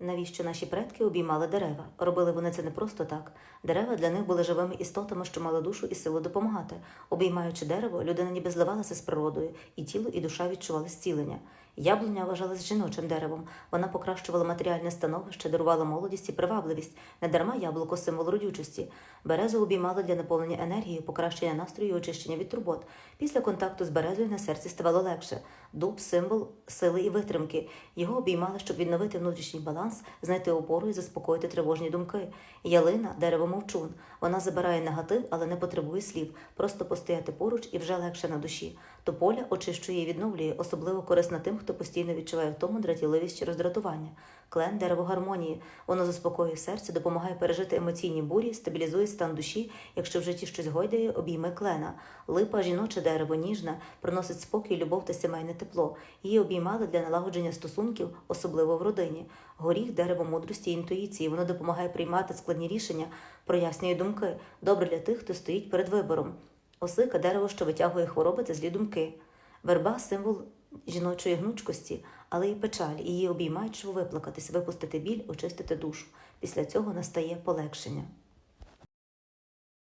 Навіщо наші предки обіймали дерева? Робили вони це не просто так. Дерева для них були живими істотами, що мали душу і силу допомагати. Обіймаючи дерево, людина ніби зливалася з природою, і тіло, і душа відчували зцілення. Яблуня вважалась жіночим деревом. Вона покращувала матеріальне становище, дарувала молодість і привабливість. Недарма яблуко символ родючості. Березу обіймали для наповнення енергії, покращення настрою і очищення від турбот. Після контакту з березою на серці ставало легше. Дуб символ сили і витримки. Його обіймали, щоб відновити внутрішній баланс, знайти опору і заспокоїти тривожні думки. Ялина дерево мовчун. Вона забирає негатив, але не потребує слів. Просто постояти поруч і вже легше на душі. Тополя очищує і відновлює, особливо корисна тим, хто постійно відчуває втому, дратівливість чи роздратування. Клен дерево гармонії. Воно заспокоює серце, допомагає пережити емоційні бурі, стабілізує стан душі. Якщо в житті щось гойдає, обійми клена. Липа жіноче дерево, ніжне, приносить спокій, любов та сімейне тепло. Її обіймали для налагодження стосунків, особливо в родині. Горіх дерево мудрості і інтуїції. Воно допомагає приймати складні рішення, прояснює думки. Добре для тих, хто стоїть перед вибором. Осика дерево, що витягує хвороби та злі думки. Верба символ жіночої гнучкості, але й печаль. Її обіймають, щоб виплакатись, випустити біль, очистити душу. Після цього настає полегшення.